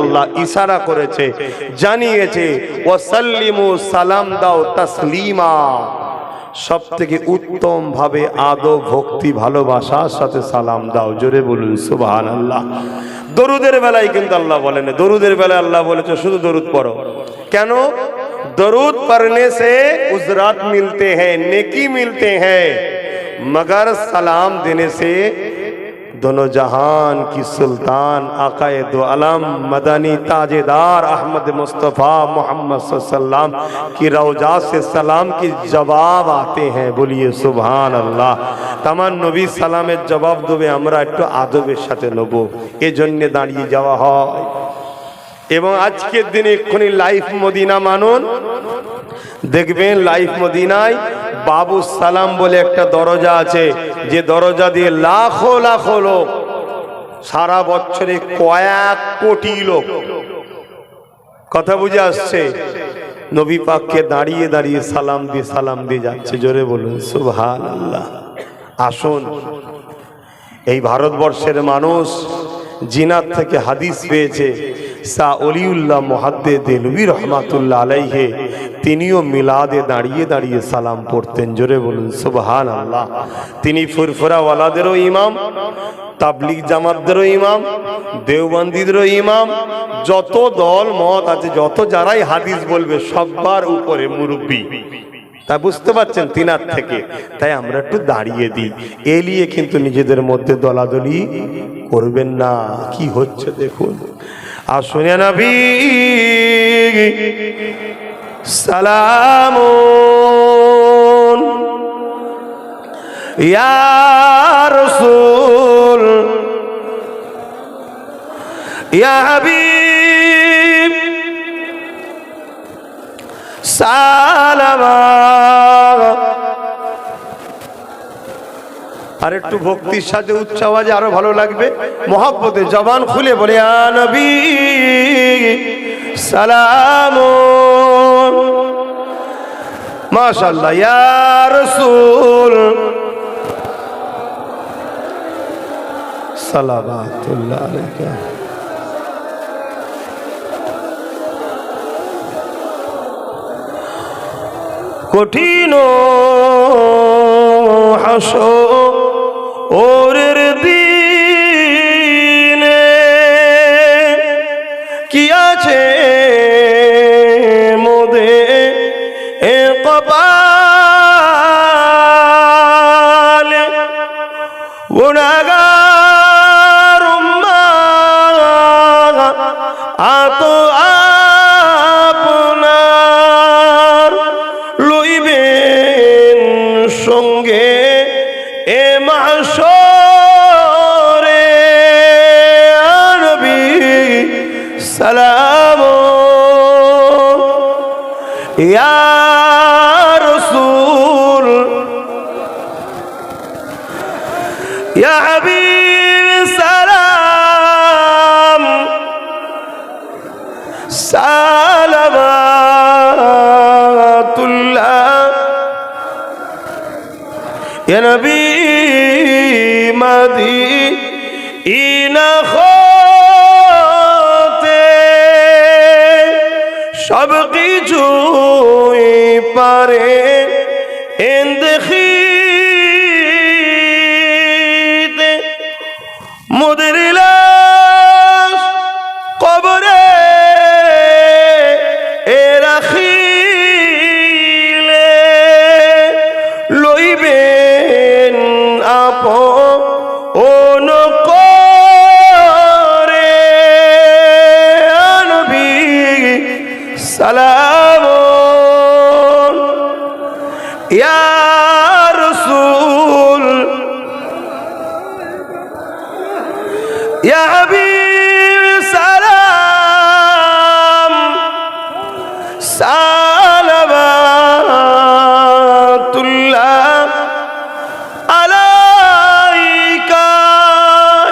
আল্লাহ ইশারা করেছে, জানিয়েছে, ওয়াসাল্লিমু সালাম দাও তাসলিমা। সব থেকে উত্তম ভাবে আদো ভক্তি, ভালোবাসার সাথে সালাম দাও। জোরে বলুন সুবাহান আল্লাহ দরুদের বেলায় কিন্তু আল্লাহ বলেন দরুদের বেলায় আল্লাহ বলেছে, শুধু দরুদ পড়ো। কেন? দরুদ পড়নে সে উজরাত মিলতে হ্যাঁ নেকি মিলতে হ্যাঁ মগর সালাম দেনে সে दोनों जहान की सुल्तान आकाए दो अलम मदनी ताजेदार अहमद मुस्तफ़ा मोहम्मद सल्लम की रौजा से सलाम की जवाब आते हैं बोलिए सुबहान আল্লাহ তামান নবী সালামের জবাব দেবে আমরা একটু আদবের সাথে নেব এজন্য দাঁড়িয়ে যাওয়া হয় এবং আজকের দিনে এক্ষুনি লাইফ মদিনা মানুন দেখবেন লাইফ মদিনায় বাবু সালাম বলে একটা দরজা আছে, যে দরজা দিয়ে লাখো লাখো লোক, সারা বছরে কয়েক কোটি লোক। কথা বুঝে আসছে? নবী পাককে দাঁড়িয়ে দাঁড়িয়ে সালাম দিয়ে সালাম দিয়ে যাচ্ছে, জোরে বলুন সুবহান আল্লাহ আসুন, এই ভারতবর্ষের মানুষ জিনার থেকে হাদিস পেয়েছে সা অলিউল্লাহ মহাদ্দে দেলবি রহমাতুল্লাহ আলাইহে, তিনিও মিলাদে দাঁড়িয়ে দাঁড়িয়ে সালাম পড়তেন। জোরে বলুন সুবহান আল্লাহ তিনি ফুরফুরাওয়ালাদেরও ইমাম, তাবলিগ জামাতদেরও ইমাম, দেওবন্দিদেরও ইমাম, যত দল, মত আছে, যত যারাই হাদিস বলবে সবার উপরে মুরব্বী। তা বুঝতে পারছেন তিনার থেকে? তাই আমরা একটু দাঁড়িয়ে দিই। এলিয়ে কিন্তু নিজেদের মধ্যে দলাদলি করবেন না। কি হচ্ছে দেখুন। আর শুনে নবী সালাম রসুল হাবিব সালামা। আর একটু ভক্তির সাথে উচ্চ আওয়াজে আরও ভালো লাগবে। মহাব্বতে জবান খুলে বলে, "ইয়া নবী, সালাম মাশাল্লাহ ইয়া আলাইকা। কঠিন হাস ওরের দিনে কি আছে মোদে এ কপাল? গুণাগার يا حبيب سلام سلامات الله يا نبي مدي إنا خاطে সব কিছুই সালাম রসুল। সালাম। সালামাতুল্লাহ আলাইকা।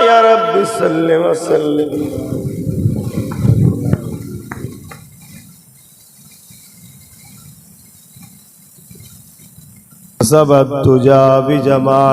ইয়া রাব্বি সাল্লি ওয়া सब तुजा भी जमा